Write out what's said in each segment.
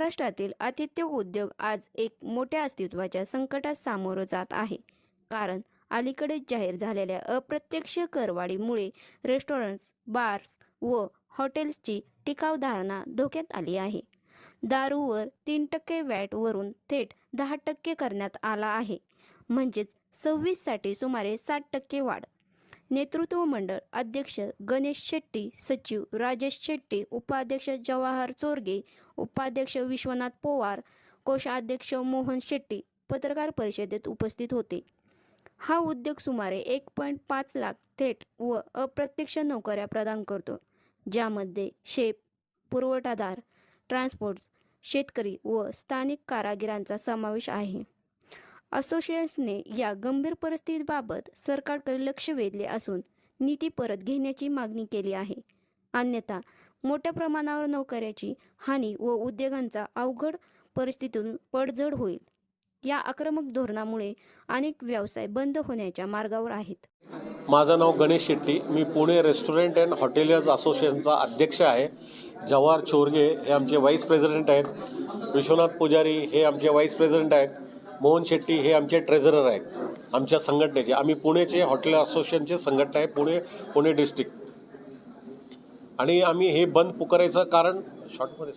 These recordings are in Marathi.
महाराष्ट्रातील आतिथ्य उद्योग आज एक मोठ्या अस्तित्वाच्या संकटात सामोरं जात आहे. कारण अलीकडेच जाहीर झालेल्या अप्रत्यक्ष करवाढीमुळे रेस्टॉरंट्स बार्स व हॉटेल्सची टिकावधारणा धोक्यात आली आहे. दारूवर तीन टक्के वॅटवरून थेट दहा टक्के करण्यात आला आहे. म्हणजेच सव्वीससाठी सुमारे साठ टक्के वाढ. नेतृत्व मंडळ अध्यक्ष गणेश शेट्टी सचिव राजेश शेट्टी उपाध्यक्ष जवाहर चोरगे उपाध्यक्ष विश्वनाथ पोवार कोषाध्यक्ष मोहन शेट्टी पत्रकार परिषदेत उपस्थित होते. हा उद्योग सुमारे एक पॉईंट पाच लाख थेट व अप्रत्यक्ष नोकऱ्या प्रदान करतो ज्यामध्ये शेप पुरवठादार ट्रान्सपोर्ट शेतकरी व स्थानिक कारागिरांचा समावेश आहे. असोसिएशनने या गंभीर परिस्थितीबाबत सरकारकडे लक्ष वेधले असून नीती परत घेण्याची मागणी केली आहे. अन्यथा मोठ्या प्रमाणावर नोकऱ्याची हानी व उद्योगांचा अवघड परिस्थितीतून पडझड होईल. या आक्रमक धोरणामुळे अनेक व्यवसाय बंद होण्याच्या मार्गावर आहेत. माझं नाव गणेश शेट्टी. मी पुणे रेस्टॉरंट अँड हॉटेलियर्स असोसिएशनचा अध्यक्ष आहे. जवाहर चोरगे हे आमचे व्हाईस प्रेसिडेंट आहेत. विश्वनाथ पुजारी हे आमचे व्हाईस प्रेसिडेंट आहेत. मोहन शेट्टी हे आमचे ट्रेझरर आहेत आमच्या संघटनेचे. आम्ही पुणेचे हॉटेल असोसिएशनचे संघटना आहे पुणे पुणे डिस्ट्रिक्ट. आणि आम्ही हे बंद पुकारायचं कारण शॉर्टमध्ये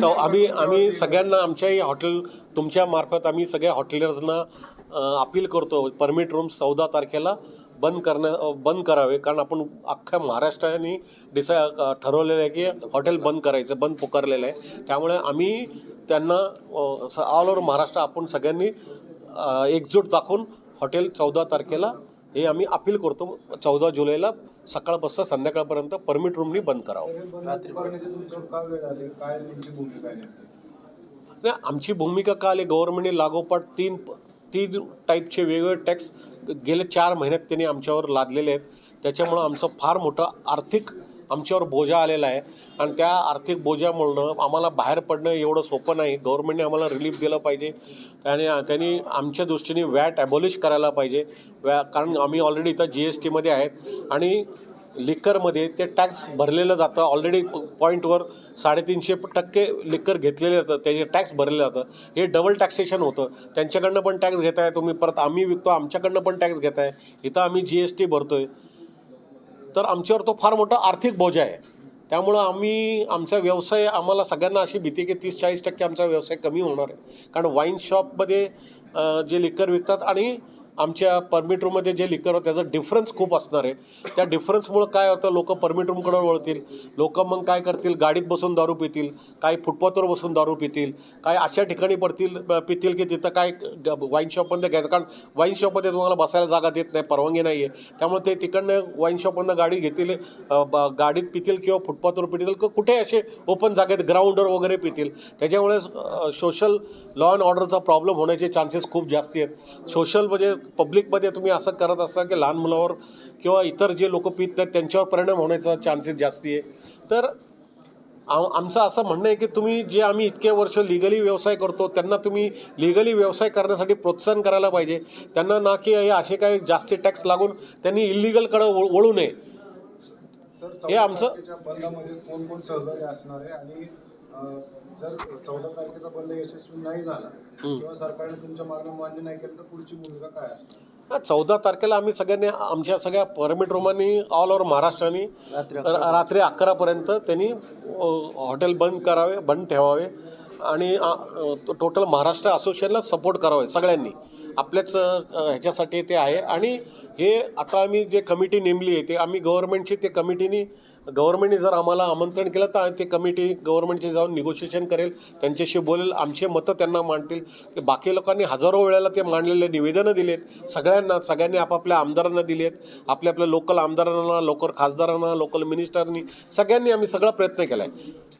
चौ आम्ही आम्ही सगळ्यांना आमच्याही हॉटेल तुमच्या मार्फत आम्ही सगळ्या हॉटेलर्सना अपील करतो परमिट रूम चौदा तारखेला. बंद करण्या बंद करावे. कारण आपण अख्ख्या महाराष्ट्राने डिसाय ठरवलेलं आहे की हॉटेल बंद करायचं बंद पुकारलेलं आहे. त्यामुळे आम्ही त्यांना ऑल ओव्हर महाराष्ट्र आपण सगळ्यांनी एकजूट दाखवून हॉटेल चौदा तारखेला हे आम्ही अपील करतो. चौदा जुलैला सकाळपासून संध्याकाळपर्यंत परमिट रूमनी बंद करावं? नाही आमची भूमिका का आली? गव्हर्नमेंटने लागोपाठ तीन तीन टाईपचे वेगवेगळे टॅक्स गेले चार महिन्यात त्यांनी आमच्यावर लादलेले आहेत. त्याच्यामुळं आमचं फार मोठं आर्थिक आमच्यावर बोजा आलेला आहे. आणि त्या आर्थिक बोजामुळं आम्हाला बाहेर पडणं एवढं सोपं नाही. गव्हर्मेंटने आम्हाला रिलीफ दिलं पाहिजे. त्याने त्यांनी आमच्या दृष्टीने वॅट ॲबॉलिश करायला पाहिजे. वॅ कारण आम्ही ऑलरेडी इथं जी एस टीमध्ये आहेत. आणि लिक्करमध्ये ते टॅक्स भरलेलं जातं. ऑलरेडी पॉईंटवर साडेतीनशे टक्के लिक्कर घेतलेले जातं. त्याचे टॅक्स भरले जातं. हे डबल टॅक्सेशन होतं. त्यांच्याकडनं पण टॅक्स घेताय तुम्ही. परत आम्ही विकतो आमच्याकडनं पण टॅक्स घेताय. इथं आम्ही जी एस टी भरतो आहे तर आमच्यावर तो फार मोठा आर्थिक बोजा आहे. त्यामुळं आम्ही आमचा व्यवसाय आम्हाला सगळ्यांना अशी भीती की तीस चाळीस टक्के आमचा व्यवसाय कमी होणार आहे. कारण वाईन शॉपमध्ये जे लिक्कर विकतात आणि आमच्या परमिट रूममध्ये जे लिकर होतं त्याचा डिफरन्स खूप असणार आहे. त्या डिफरन्समुळं काय होतं लोक परमिट रूमकडे वळतील. लोक मग काय करतील गाडीत बसून दारू पितील काही फुटपाथवर बसून दारू पितील काय अशा ठिकाणी पडतील पितील की तिथं काय वाईन शॉपमध्ये घ्यायचं. कारण वाईन शॉपमध्ये तुम्हाला बसायला जागा देत नाही परवानगी नाही आहे त्यामुळे ते तिकडनं वाईन शॉपमधनं गाडी घेतील ब- गाडीत पितील किंवा फुटपाथवर पितील किंवा कुठे असे ओपन जागेत ग्राउंडवर वगैरे पितील. त्याच्यामुळे सोशल लॉ अँड ऑर्डरचा प्रॉब्लेम होण्याचे चान्सेस खूप जास्ती आहेत. सोशल म्हणजे पब्लिकमध्ये तुम्ही असं करत असता की लहान मुलावर किंवा इतर जे लोक पित आहेत त्यांच्यावर परिणाम होण्याचा चान्सेस जास्ती आहे. तर आम आमचं असं म्हणणं आहे की तुम्ही जे आम्ही इतके वर्ष लिगली व्यवसाय करतो त्यांना तुम्ही लिगली व्यवसाय करण्यासाठी प्रोत्साहन करायला पाहिजे. त्यांना ना की हे असे काही जास्ती टॅक्स लागून त्यांनी इलिगलकडं वळ वळू नये. हे आमचं- जर चौदा तारखेचा बंद यशस्वी नाही झाला किंवा सरकारने तुमच्या मागण्या मान्य नाही केलं तर पुढची भूमिका काय असणार? चौदा तारखेला आम्ही सगळ्यांनी आमच्या सगळ्या परमिट रूमांनी ऑल ओव्हर महाराष्ट्राने रात्री अकरापर्यंत त्यांनी हॉटेल बंद करावे बंद ठेवावे आणि अ, अ, टोटल महाराष्ट्र असोसिएशनला सपोर्ट करावे सगळ्यांनी. आपल्याच अ, ह्याच्यासाठी ते आहे. आणि हे आता आम्ही जे कमिटी नेमली आहे ते आम्ही गव्हर्नमेंटची ते कमिटीनी गव्हर्नमेंटने जर आम्हाला आमंत्रण केलं तर ते कमिटी गव्हर्नमेंटचे जाऊन निगोशिएशन करेल. त्यांच्याशी बोलेल आमचे मतं त्यांना मांडतील. की बाकी लोकांनी हजारो वेळेला ते मांडलेले निवेदनं दिलेत. सगळ्यांना सगळ्यांनी आपापल्या आमदारांना दिलेत. आपल्या आपल्या लोकल आमदारांना लोकल खासदारांना लोकल मिनिस्टरनी सगळ्यांनी आम्ही सगळा प्रयत्न केला आहे